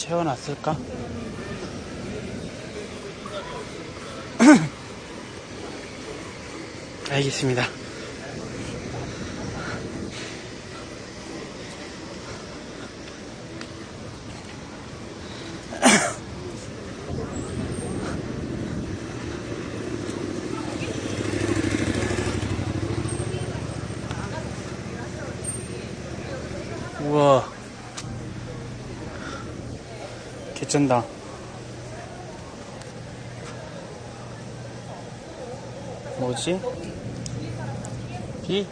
채워놨을까? 알겠습니다. 우와. 개쩐다. 뭐지? 비?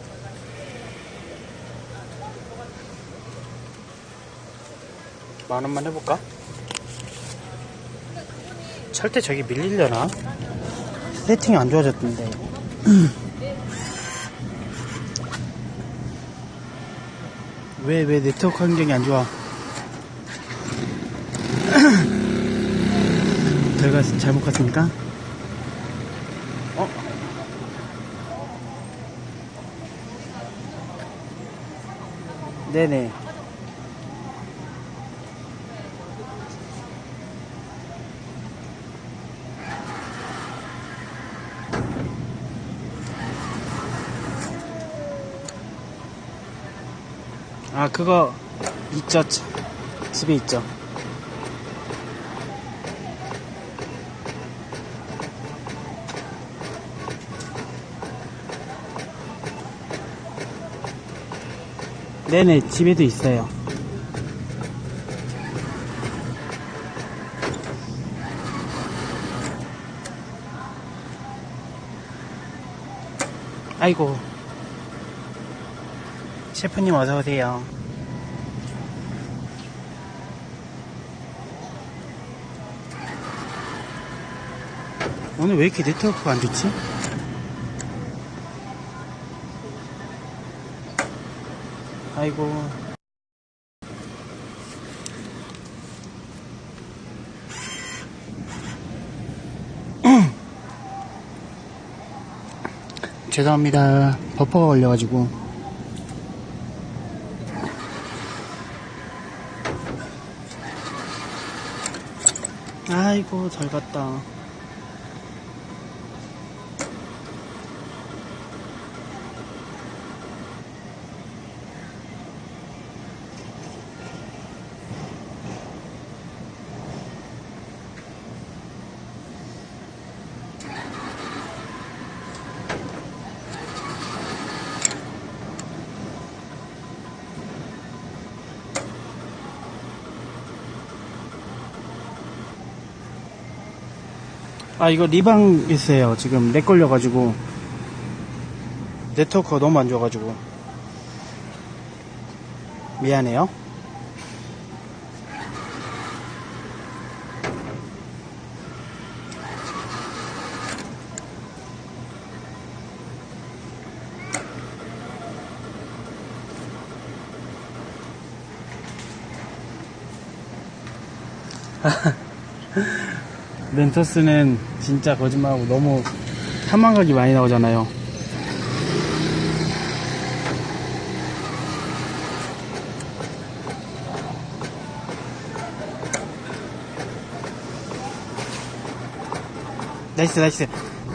만 원만 해볼까? 철대 저기 밀리려나? 세팅이 안 좋아졌던데. 왜, 왜 네트워크 환경이 안 좋아? 저희가 잘못 갔습니까? 어? 네네. 아, 그거 있죠. 집- 집에 있죠. 네네, 집에도 있어요. 아이고. 셰프님 어서오세요. 오늘 왜 이렇게 네트워크가 안 좋지? 아이고. 죄송합니다. 버퍼가 걸려가지고. 아이고, 잘 갔다. 아, 이거 리방 있어요. 지금 렉 걸려가지고. 네트워크가 너무 안 좋아가지고. 미안해요. 멘토스는 진짜 거짓말하고 너무 탐망각이 많이 나오잖아요. 나이스 나이스.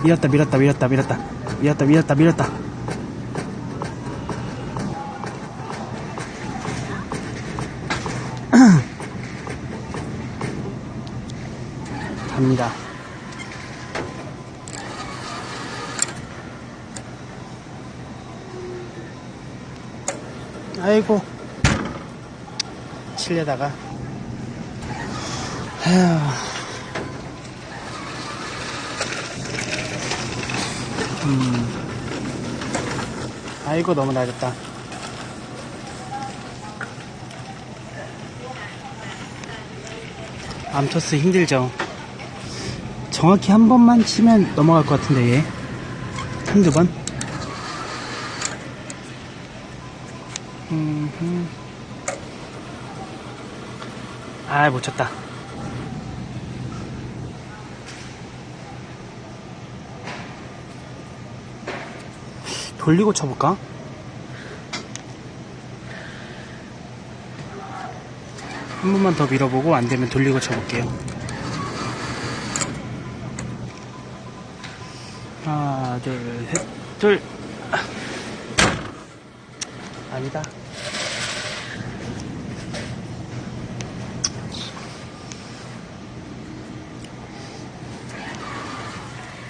밀었다 밀었다 밀었다 밀었다. 밀었다 밀었다 밀었다 갑니다. 아이고. 칠려다가. 아휴. 아이고 너무 낮았다. 암토스 힘들죠 정확히 한 번만 치면 넘어갈 것 같은데 얘 한두 번. 아, 못 쳤다. 돌리고 쳐볼까? 한 번만 더 밀어보고 안 되면 돌리고 쳐볼게요. 하나, 둘, 셋, 둘. 아니다.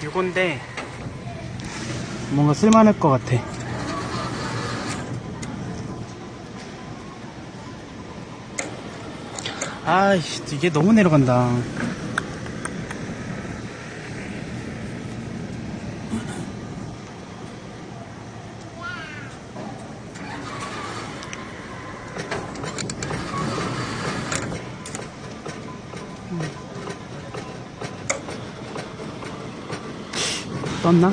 이건데 뭔가 쓸만할 것 같아. 아이씨, 이게 너무 내려간다. 떴나?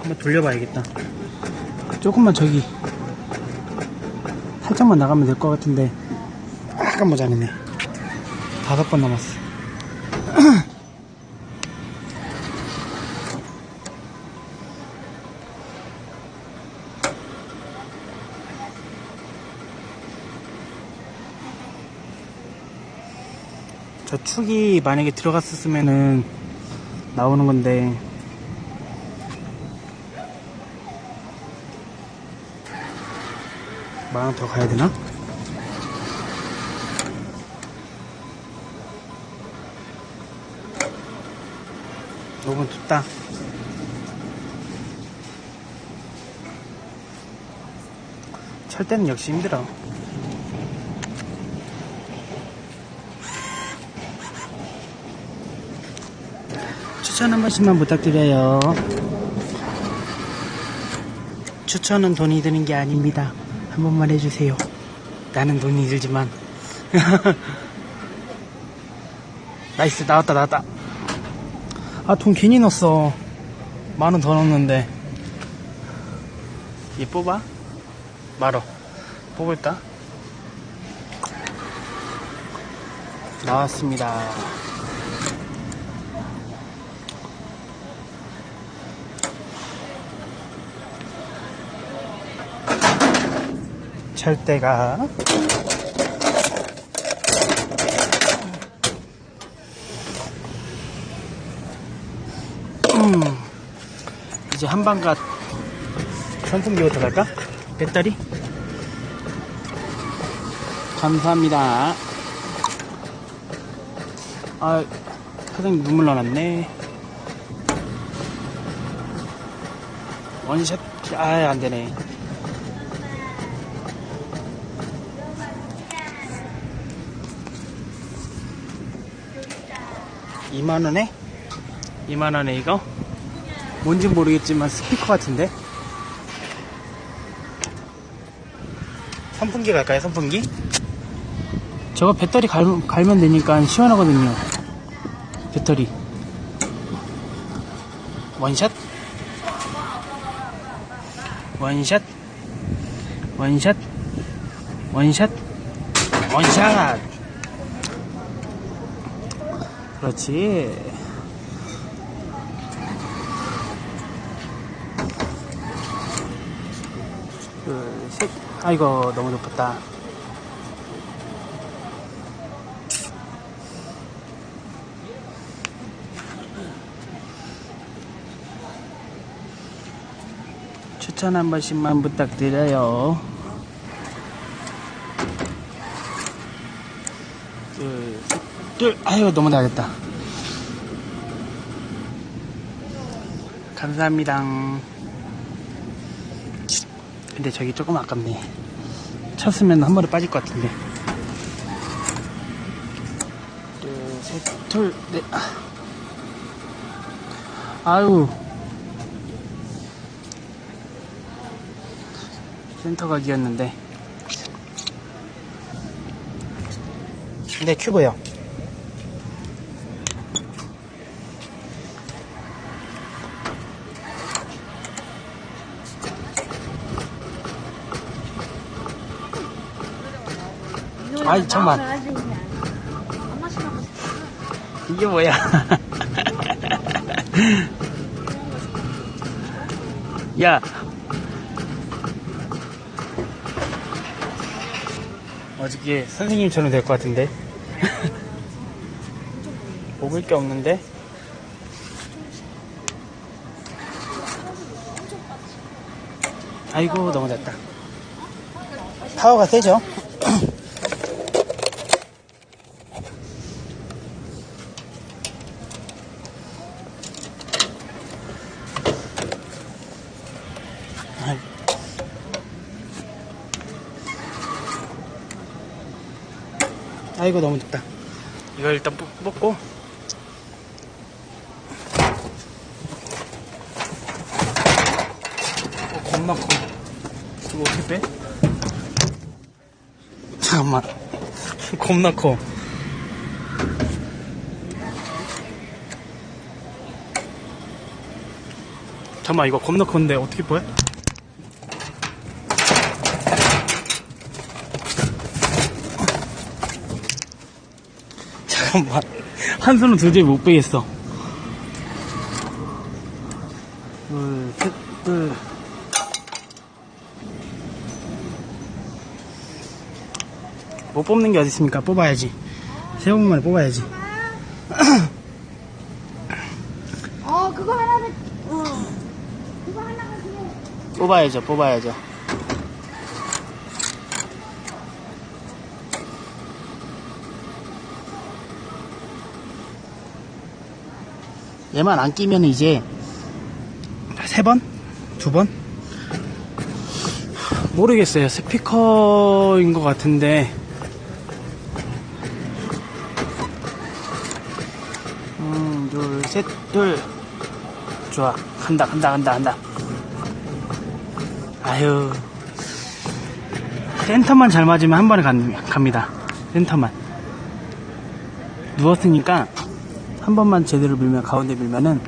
한번 돌려봐야겠다. 조금만 저기 살짝만 나가면 될 것 같은데 약간 모자르네. 다섯 번 남았어. 저 축이 만약에 들어갔었으면은 나오는 건데 만원 더 가야 되나? 너무 춥다. 찰 때는 역시 힘들어. 추천 한 번씩만 부탁드려요. 추천은 돈이 드는 게 아닙니다. 한 번만 해주세요. 나는 돈이 들지만. 나이스, 나왔다, 나왔다. 아, 돈 괜히 넣었어. 만 원 더 넣었는데. 얘 뽑아? 말어. 뽑을까? 나왔습니다. 철대가 음, 이제 한방가 선풍기부터 갈까? 배터리? 감사합니다. 아, 사장님 눈물 나놨네. 원샷, 아, 안 되네. 2만원에? 2만원에 이거? 뭔지 모르겠지만 스피커 같은데? 선풍기 갈까요, 선풍기? 저거 배터리 갈, 갈면 되니까 시원하거든요. 배터리. 원샷? 원샷? 원샷? 원샷? 원샷! 그렇지. 둘, 셋. 아이고, 너무 높았다. 추천 한 번씩만 부탁드려요. 둘, 셋, 둘. 아유, 너무 나겠다. 감사합니다. 근데 저기 조금 아깝네. 쳤으면 한 번에 빠질 것 같은데. 둘, 셋, 둘, 넷. 아유. 센터 각이었는데. 네, 큐브요. 아이, 잠깐만. 이게 뭐야? 야. 어저께 선생님처럼 될 것 같은데. 먹을 게 없는데. 아이고, 넘어졌다. 파워가 세죠? 아이고 너무 덥다. 이거 일단 뽑- 뽑고. 어, 겁나 커. 이거 어떻게 빼? 잠깐만. 겁나 커. 잠깐만 이거 겁나 큰데 어떻게 빼? 잠깐만 한 손은 도저히 못 빼겠어 둘 셋 둘 못 뽑는 게 어디 있습니까 뽑아야지 세 번만에 뽑아야지 어, 그거 하나는, 어. 그거 하나가 그냥. 뽑아야죠 뽑아야죠 얘만 안 끼면 이제 세 번? 두 번? 모르겠어요 스피커인 것 같은데 음, 둘, 셋, 둘. 좋아. 간다, 간다, 간다, 간다. 아유. 센터만 잘 맞으면 한 번에 간- 갑니다. 센터만. 누웠으니까 한 번만 제대로 밀면, 가운데 밀면은.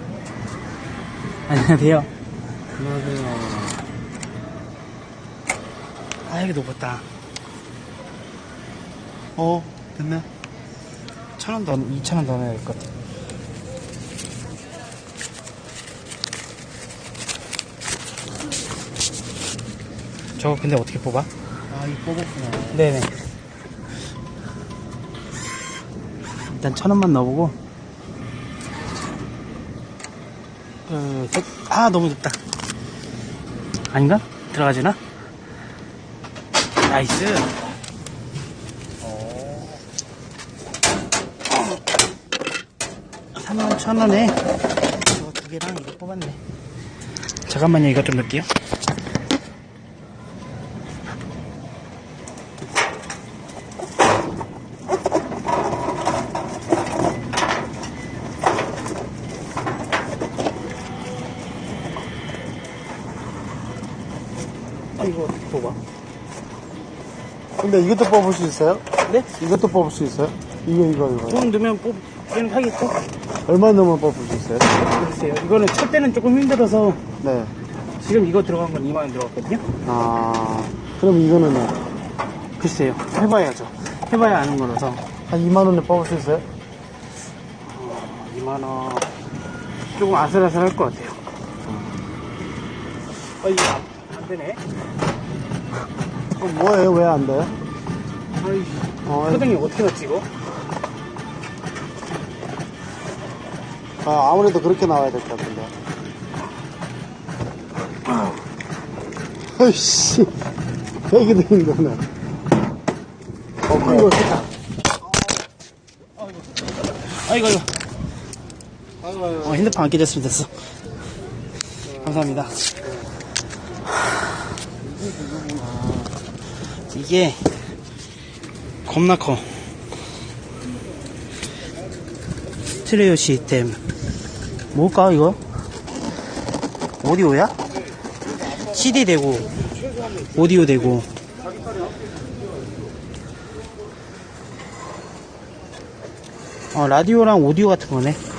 안녕하세요. 안녕하세요. 아, 이게 높았다. 어, 됐네. 천 원 더, 이천 원 더 내야 될 것 같아. 저거 근데 어떻게 뽑아? 아, 이 뽑았구나. 네네. 일단 천 원만 넣어보고. 둘, 셋. 아, 너무 높다. 아닌가? 들어가지나? 나이스. 삼만천 원에 이거 두 개랑 이거 뽑았네. 잠깐만요, 이것 좀 넣을게요. 아, 이거 어떻게 뽑아? 근데 이것도 뽑을 수 있어요? 네? 이것도 뽑을 수 있어요? 이거, 이거, 이거. 돈 넣으면 뽑기는 하겠죠? 얼마 넣으면 뽑을 수 있어요? 글쎄요. 이거는 첫 때는 조금 힘들어서 네. 지금 이거 들어간 건 2만 원 들어갔거든요? 아, 그럼 이거는 글쎄요. 해봐야죠. 해봐야 아는 거라서. 한 2만 원에 뽑을 수 있어요? 2만 원. 조금 아슬아슬할 것 같아요. 어, 이거 안, 안 되네. 그럼 뭐예요? 왜 안 돼요? 아이, 어, 표정이 어떻게 넣지, 이거? 아, 아무래도 그렇게 나와야 될 것 같은데. 아이씨. 되게 되는 거네. 어, 그리고. 아이고, 아이고. 아이고, 아이고. 어, 핸드폰 안 깨졌으면 됐어. 감사합니다. 이게 겁나 커. 스트레오 시스템. 뭘까, 이거? 오디오야? CD 되고, 오디오 되고. 어, 라디오랑 오디오 같은 거네.